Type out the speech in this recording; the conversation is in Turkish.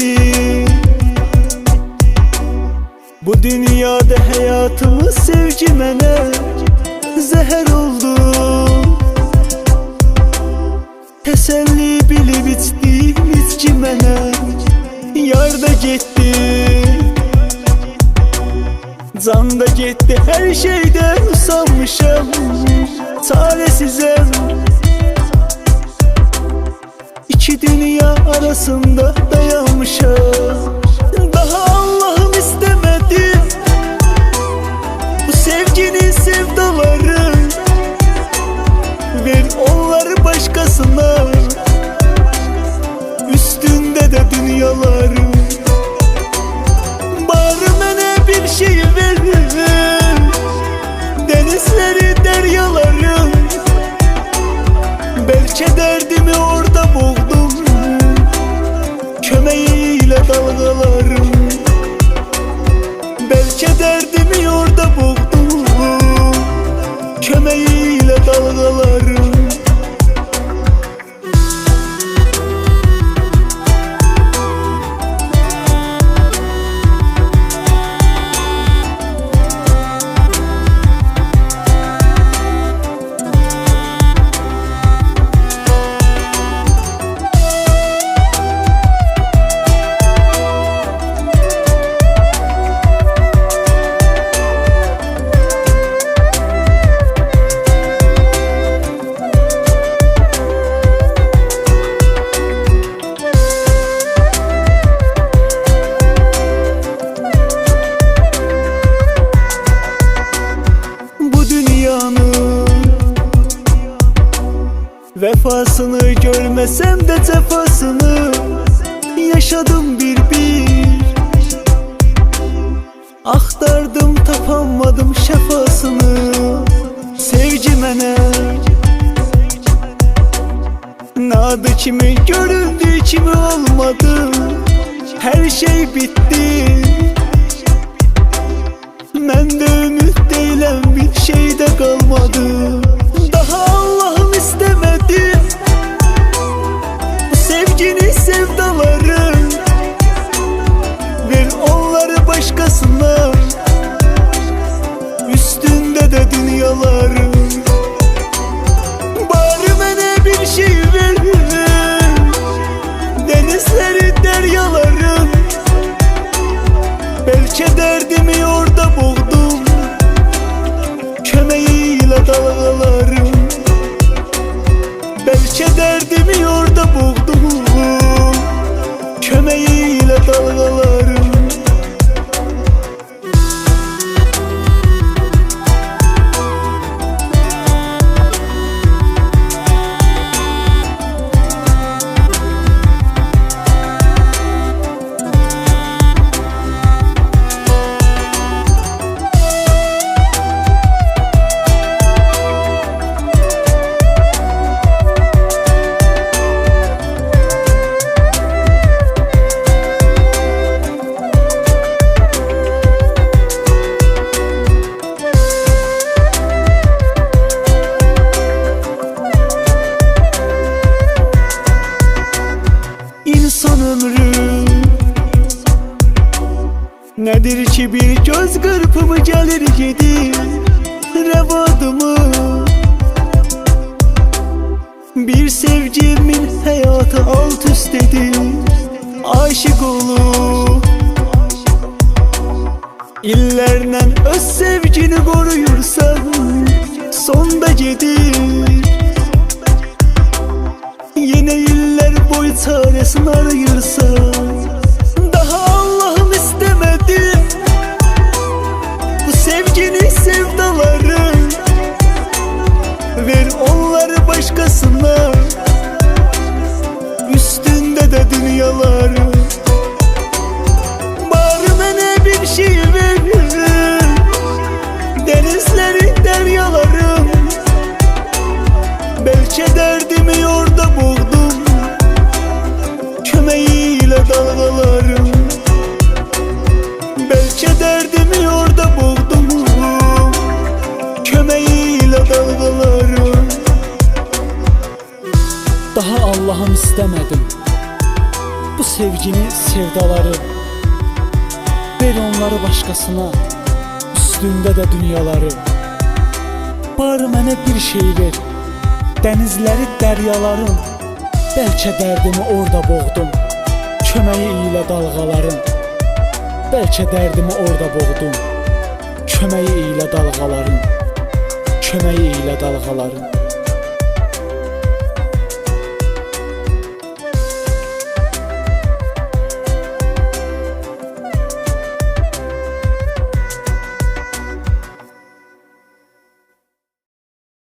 bitti Bu dünyada hayatımız sevcime ne Zehir oldu. Teselli bile bitti içkime ne Yar da gitti. Can da gitti her şeyden usanmışım. Çaresizim arasında dayanmışam Kömeğiyle dalgalarım Vefasını görmesem de cefasını Yaşadım bir bir. Aktardım tapamadım şefasını Sevgi mənə Nadı kimi göründüğü kimi olmadı. Her şey bitti. Məndə ümid deyilən bir şey də qalmadı Daha sevgini sevdaları Nedir ki bir göz kırpımı gelir gelir Revadımı Bir sevgimin hayatı alt üst edir Aşık olup İllerle öz sevgini koruyursan Sonda gedir Sevgini sevdaları. Ver onları başkasına. Üstünde de dünyaları Allah'ım istemedim. Bu sevgini, sevdaları. Ver onları başkasına. Üstünde de dünyaları. Bar mənə bir şey ver. Dənizləri, dəryaların Bəlkə dərdimi orada boğdum. Köməyi ilə dalğaların Bəlkə dərdimi orada boğdum. Köməyi ilə dalğaların Köməyi ilə dalğaların